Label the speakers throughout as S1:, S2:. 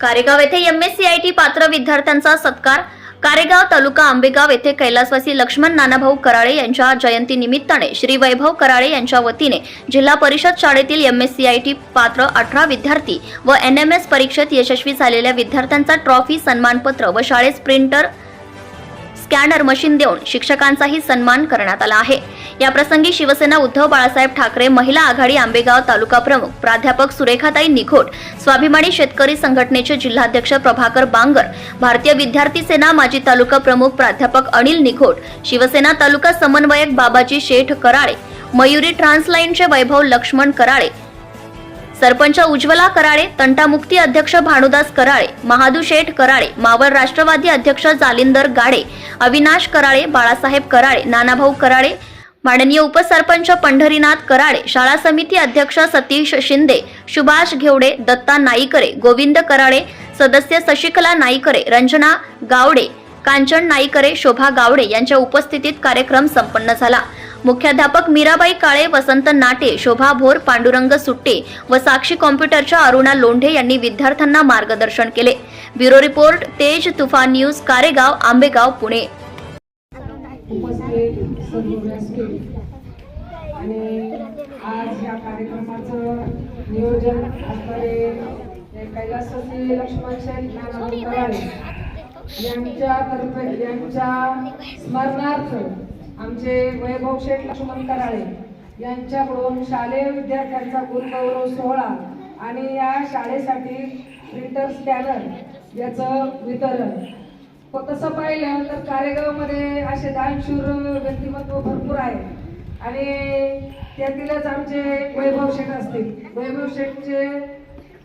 S1: कारेगाव येथे M S C I T पात्र विद्यार्थ्यांचा सत्कार. कारेगाव तालुका आंबेगाव येथे कैलासवासी लक्ष्मण नानाभाऊ कराळे यांच्या जयंती निमित्ताने श्री वैभव कराळे यांच्या वतीने जिल्हा परिषद शाळेतील M S C I T पात्र अठरा विद्यार्थी व एन एम एस परीक्षेत यशस्वी झालेल्या विद्यार्थ्यांचा ट्रॉफी सन्मानपत्र व शाळेत प्रिंटर स्कॅनर मशीन देऊन शिक्षकांचाही सन्मान करण्यात आला आहे. या प्रसंगी शिवसेना उद्धव बाळासाहेब ठाकरे महिला आघाडी आंबेगाव तालुका प्रमुख प्राध्यापक सुरेखाताई निखोट स्वाभिमानी शेतकरी संघटनेचे जिल्हाध्यक्ष प्रभाकर बांगर भारतीय विद्यार्थी सेना माजी तालुका प्रमुख प्राध्यापक अनिल निखोट शिवसेना तालुका समन्वयक बाबाजी शेठ कराळे मयुरी ट्रान्सलाईनचे वैभव लक्ष्मण कराळे सरपंच उज्ज्वला कराळे तंटामुक्ती अध्यक्ष भानुदास कराळे महादू शेठ कराळे मावळ राष्ट्रवादी अध्यक्ष जालिंदर गाडे अविनाश कराळे बाळासाहेब कराळे नानाभाऊ कराळे माननीय उपसरपंच पंढरीनाथ कराळे शाळा समिती अध्यक्ष सतीश शिंदे सुभाष घेवडे दत्ता नाईकरे गोविंद कराळे सदस्य शशिकला नाईकरे रंजना गावडे कांचन नाईकरे शोभा गावडे यांच्या उपस्थितीत कार्यक्रम संपन्न झाला. मुख्याध्यापक मीराबाई काळे वसंत नाटे शोभा भोर पांडुरंग सुट्टे व साक्षी कॉम्प्युटरच्या अरुणा लोंढे यांनी विद्यार्थ्यांना मार्गदर्शन केले. ब्युरो रिपोर्ट तेज तुफान न्यूज कारेगाव आंबेगाव पुणे.
S2: आणि आज या कार्यक्रमाचं नियोजन असणारे कैलासवासी यांच्या स्मरणार्थ आमचे वैभव शेठ लक्ष्मण कराळे यांच्याकडून शालेय विद्यार्थ्यांचा गुणगौरव सोहळा आणि या शाळेसाठी प्रिंटर स्कॅनर याचं वितरण. तसं पाहिलं तर कारेगावमध्ये असे दानशूर व्यक्तिमत्व भरपूर आहे. आणि त्यातीलच आमचे वैभव शेठ असतील. वैभव शेठचे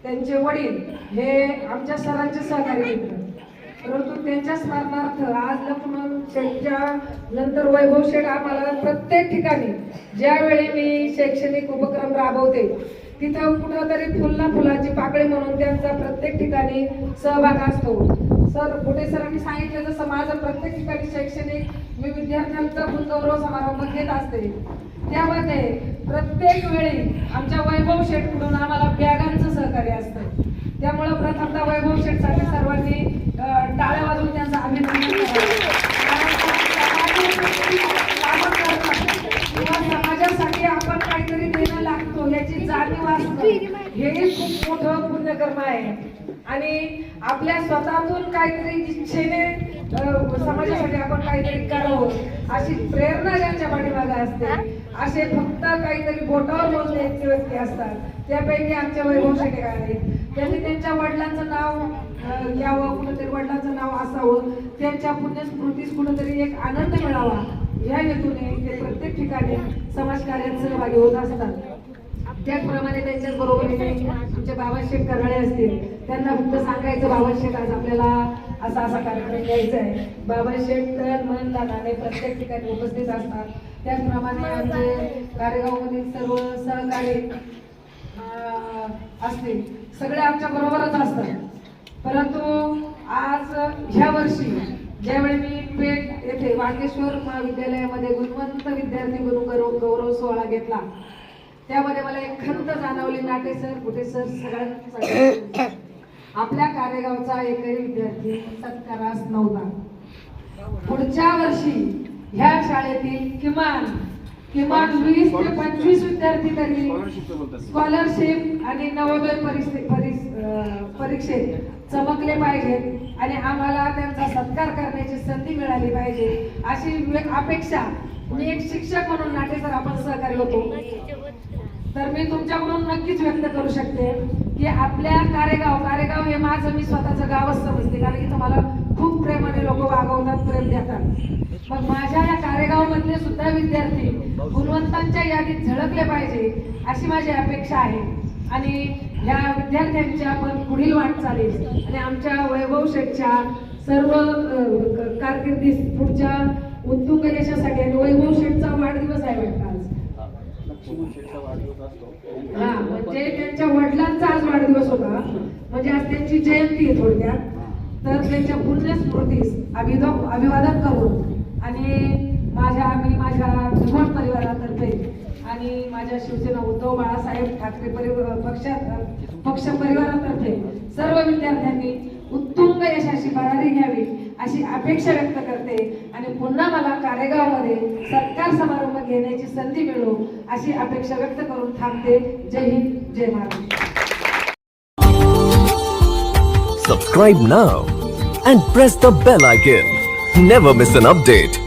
S2: त्यांचे वडील हे आमच्या सरांचे सहकारी मित्र. परंतु त्यांच्या स्मरणार्थ आज लक्ष्मण शेठच्या नंतर वैभव शेठ आम्हाला प्रत्येक ठिकाणी ज्यावेळी मी शैक्षणिक उपक्रम राबवते तिथं कुठंतरी फुलना फुलाची पाकळी म्हणून त्यांचा प्रत्येक ठिकाणी सहभाग असतो. सर कुठे सरांनी सांगितलं जसं माझं प्रत्येक ठिकाणी शैक्षणिक मी विद्यार्थ्यांचा गुणगौरव समारंभ घेत असते. त्यामध्ये प्रत्येक वेळी आमच्या वैभव शेठकडून आम्हाला बॅगांचं सहकार्य असतं. त्यामुळं प्रथमतः वैभव शेठसाठी सर्वांनी अं, टाळ्या वाजवून त्यांचं अभिनंदन करावं कारण समाजासाठी कामं करणं किंवा समाजासाठी आपण काहीतरी देणं लागतो याची जाणीव असणं हे खूप मोठं आहे. आणि आपल्या स्वतःतून काहीतरी इच्छेने समाजासाठी आपण काहीतरी करावं अशी प्रेरणा ज्यांच्या पाठीमागे असते असे फक्त काहीतरी बोटावर मोजले व्यक्ती असतात. त्यापैकी आमचे वैभव शेटे आहेत? त्यांनी त्यांच्या वडिलांचं नाव यावं कुठंतरी वडिलांचं नाव असावं. त्यांच्या पुण्यस्मृतीस कुठंतरी एक आनंद मिळावा. या हेतूने ते प्रत्येक ठिकाणी समाजकार्यात सहभागी होत असतात. त्याचप्रमाणे त्यांच्याच बरोबरीने आमचे बाबाशेठ कराळे असतील त्यांना फक्त सांगायचं बाबाशेठ आज आपल्याला असा असा कार्यक्रम घ्यायचा आहे. बाबाशेठ तर मन दादाने प्रत्येक ठिकाणी उपस्थित असतात. त्याचप्रमाणे आमचे कार्यगावमधील सर्व सहकारी असतील सगळे आमच्या बरोबरच असतात. परंतु आज ह्या वर्षी ज्यावेळी मी पेठ येथे वाकेश्वर महाविद्यालयामध्ये गुणवंत विद्यार्थी गौरव गौरव सोहळा घेतला त्यामध्ये मला एक खंत जाणवली नाटे सर कुठे सर सगळ्यांना आपल्या कार्यगावचा एकही विद्यार्थी सत्कारास नव्हता. पुढच्या वर्षी ह्या शाळेतील किमान किमान वीस ते पंचवीस विद्यार्थी तरी स्कॉलरशिप आणि नवोदय परीक्षेत चमकले पाहिजेत आणि आम्हाला त्यांचा सत्कार करण्याची संधी मिळाली पाहिजे अशी अपेक्षा मी एक शिक्षक म्हणून नाटे सर आपण सहकारी होतो. तर मी तुमच्याकडून नक्कीच व्यक्त करू शकते की आपल्या कारेगाव कारेगाव हे माझं मी स्वतःचं गावच समजते कारण की तुम्हाला खूप प्रेमाने लोक वागवतात प्रेम देतात. मग माझ्या या कारेगाव मधले सुद्धा विद्यार्थी गुणवंतांच्या यादीत झळकले पाहिजे अशी माझी अपेक्षा आहे. आणि या विद्यार्थ्यांच्या पण पुढील वाटचालीस आणि आमच्या वैभव शेठच्या सर्व अं, कारकिर्दीस पुढच्या उत्तुंग देशासाठी आणि वैभव शेठचा वाढदिवस आहे वाटतात हा म्हणजे त्यांच्या वडिलांचा आज वाढदिवस होता. म्हणजे आज त्यांची जयंती आहे थोडक्यात. तर त्यांच्या पुण्यस्मृतीस अभिदा अभिवादन करून आणि माझ्या मी माझ्या निवड परिवारातर्फे आणि माझ्या शिवसेना उद्धव बाळासाहेब ठाकरे परिवार पक्षात पक्ष परिवारातर्फे सर्व विद्यार्थ्यांनी उत्तुंग यशाची भरारी घ्यावी अशी अपेक्षा व्यक्त करते. पुन्हा मला कारेगावमध्ये सत्कार समारंभ घेण्याची संधी मिळो अशी अपेक्षा व्यक्त करून थांबते जय हिंद जय Maharashtra
S3: Subscribe now and press the bell icon. Never miss an update.